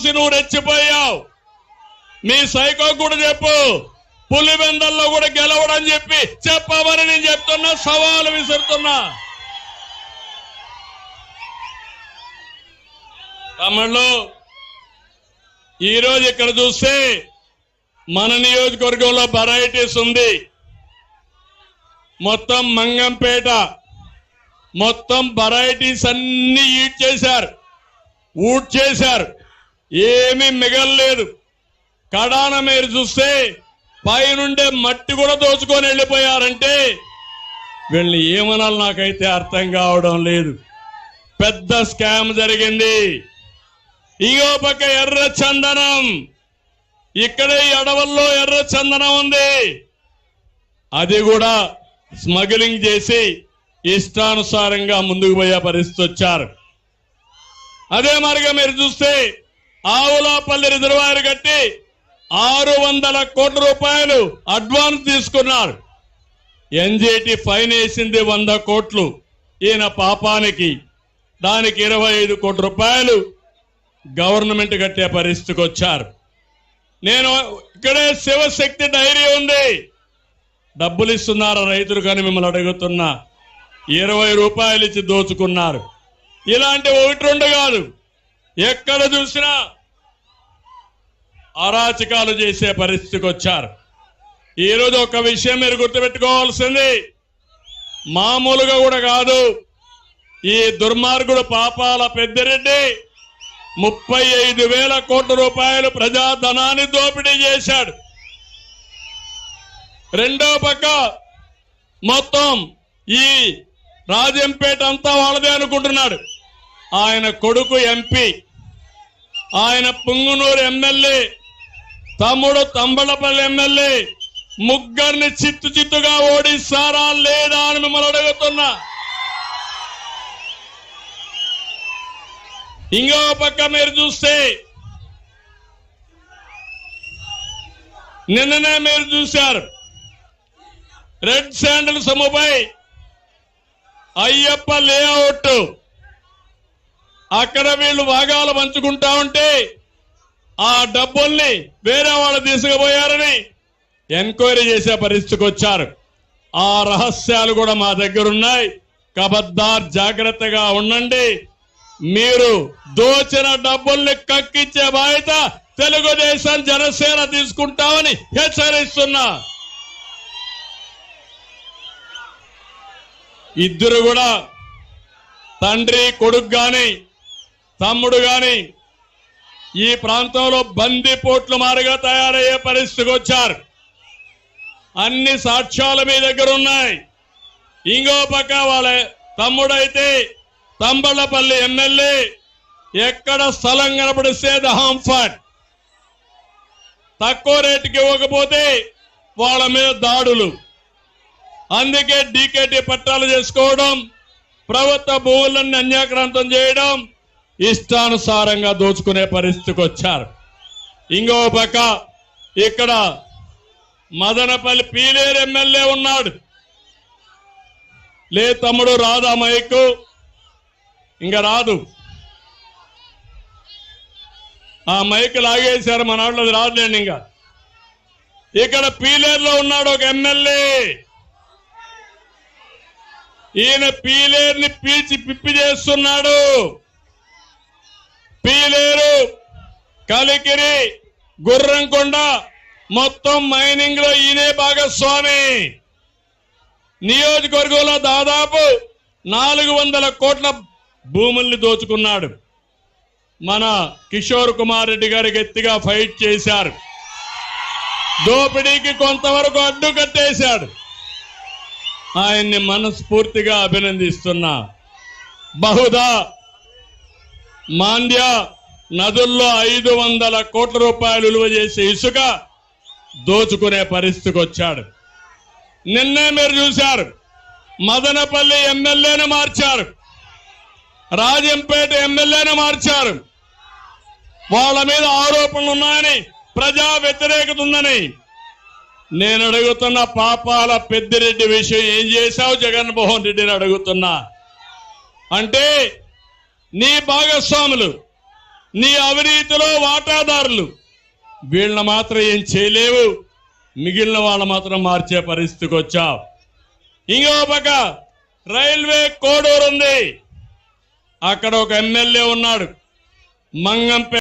చూసి నువ్వు రెచ్చిపోయావు. మీ సైకో కూడా చెప్పు. పులివెందల్లో కూడా గెలవడం చెప్పి చెప్పమని నేను చెప్తున్నా సవాలు విసురుతున్నా. తమిళ్ళు ఈరోజు ఇక్కడ చూస్తే మన నియోజకవర్గంలో వెరైటీస్ ఉంది. మొత్తం మంగంపేట మొత్తం వెరైటీస్ అన్ని ఈడ్ చేశారు. ఊట్ చేశారు ఏమీ మిగల్లేదు. కడాన మీరు చూస్తే పైనుండే మట్టి కూడా దోచుకొని వెళ్ళిపోయారంటే వీళ్ళని ఏమనాలి నాకైతే అర్థం కావడం లేదు. పెద్ద స్కామ్ జరిగింది. ఇంకో పక్క ఎర్ర చందనం. ఇక్కడే అడవుల్లో ఎర్ర చందనం ఉంది. అది కూడా స్మగ్లింగ్ చేసి ఇష్టానుసారంగా ముందుకు పోయే పరిస్థితి వచ్చారు. అదే మరిగా మీరు చూస్తే ఆవులాపల్లి రిజర్వాయర్ కట్టి ఆరు వందల కోట్ల రూపాయలు అడ్వాన్స్ తీసుకున్నారు. ఎన్జేటి ఫైన్ వేసింది వంద కోట్లు ఈయన పాపానికి. దానికి ఇరవై ఐదు కోట్ల రూపాయలు గవర్నమెంట్ కట్టే పరిస్థితికి వచ్చారు. నేను ఇక్కడే శివశక్తి డైరీ ఉంది. డబ్బులు ఇస్తున్నారు రైతులు కానీ మిమ్మల్ని అడుగుతున్నా. ఇరవై రూపాయలు ఇచ్చి దోచుకున్నారు. ఇలాంటి ఒకటి రెండు కాదు. ఎక్కడ చూసినా అరాచకాలు చేసే పరిస్థితికి వచ్చారు. ఈరోజు ఒక విషయం మీరు గుర్తుపెట్టుకోవాల్సింది. మామూలుగా కూడా కాదు. ఈ దుర్మార్గుడు పాపాల పెద్దిరెడ్డి ముప్పై ఐదు వేల కోట్ల రూపాయలు ప్రజాధనాన్ని దోపిడీ చేశాడు. రెండో పక్క మొత్తం ఈ రాజంపేట అంతా వాళ్ళదే అనుకుంటున్నాడు. ఆయన కొడుకు ఎంపీ. ఆయన పుంగునూరు ఎమ్మెల్యే తమ్ముడు తంబళపల్లి ఎమ్మెల్యే ముగ్గురిని చిత్తు చిత్తుగా ఓడిస్తారా లేదా అని మిమ్మల్ని అడుగుతున్నా. ఇంకో పక్క మీరు చూస్తే నిన్ననే మీరు చూశారు. రెడ్ శాండల్ సొమ్ముపై అయ్యప్ప లేఅవుట్. అక్కడ వీళ్ళు భాగాలు పంచుకుంటా ఉంటే ఆ డబ్బుల్ని వేరే వాళ్ళు తీసుకుపోయారని ఎంక్వైరీ చేసే పరిస్థితికి వచ్చారు. ఆ రహస్యాలు కూడా మా దగ్గర ఉన్నాయి. కబద్దార్ జాగ్రత్తగా ఉండండి. మీరు దోచిన డబ్బుల్ని కక్కించే బాధ్యత తెలుగుదేశం జనసేన తీసుకుంటామని హెచ్చరిస్తున్నా. ఇద్దరు కూడా తండ్రి కొడుకు గాని తమ్ముడు గాని ఈ ప్రాంతంలో బందిపోట్లు మారుగా తయారయ్యే పరిస్థితికి వచ్చారు. అన్ని సాక్ష్యాలు మీ దగ్గర ఉన్నాయి. ఇంకో పక్క వాళ్ళ తమ్ముడైతే తంబళ్ళపల్లి ఎమ్మెల్యే ఎక్కడ స్థలం కనపడిస్తే దహాంఫట్ తక్కువ రేటుకి ఇవ్వకపోతే వాళ్ళ మీద దాడులు. అందుకే డీకేటీ పట్టాలు చేసుకోవడం ప్రభుత్వ భూములన్నీ అన్యాక్రాంతం చేయడం ఇష్టానుసారంగా దోచుకునే పరిస్థితికి వచ్చారు. ఇంకో పక్క ఇక్కడ మదనపల్లి పీలేరు ఎమ్మెల్యే ఉన్నాడు. లే తమ్ముడు రాదా మైకు? ఇంకా రాదు. ఆ మైక్ లాగేశారు మన వాళ్ళు రాదులేండి ఇంకా. ఇక్కడ పీలేరులో ఉన్నాడు ఒక ఎమ్మెల్యే. ఈయన పీలేరుని పీల్చి పిప్పి చేస్తున్నాడు. పీలేరు కలికిరి గుర్రంకొండ మొత్తం మైనింగ్లో ఈయనే భాగస్వామి. నియోజకవర్గంలో దాదాపు నాలుగు వందల కోట్ల భూముల్ని దోచుకున్నాడు. మన కిషోర్ కుమార్ రెడ్డి గారికి ఎత్తిగా ఫైట్ చేశారు. దోపిడీకి కొంతవరకు అడ్డు కట్టేశాడు. ఆయన్ని మనస్ఫూర్తిగా అభినందిస్తున్నా. బహుదా మాండ్య నదుల్లో ఐదు వందల కోట్ల రూపాయలు విలువ చేసే ఇసుక దోచుకునే పరిస్థితికి వచ్చాడు. నిన్నే మీరు చూశారు. మదనపల్లి ఎమ్మెల్యేను మార్చారు. రాజంపేట ఎమ్మెల్యేను మార్చారు. వాళ్ళ మీద ఆరోపణలు ఉన్నాయని ప్రజా వ్యతిరేకత ఉందని. నేను అడుగుతున్న పాపాల పెద్దిరెడ్డి విషయం ఏం చేశావు? జగన్మోహన్ రెడ్డిని అడుగుతున్నా. అంటే నీ భాగస్వాములు నీ అవినీతిలో వాటాదారులు వీళ్ళని మాత్రం ఏం చేయలేవు. మిగిలిన వాళ్ళు మాత్రం మార్చే పరిస్థితికి వచ్చావు. ఇంకో పక్క రైల్వే కోడూరు ఉంది అక్కడ ఒక ఎమ్మెల్యే ఉన్నాడు. మంగంపే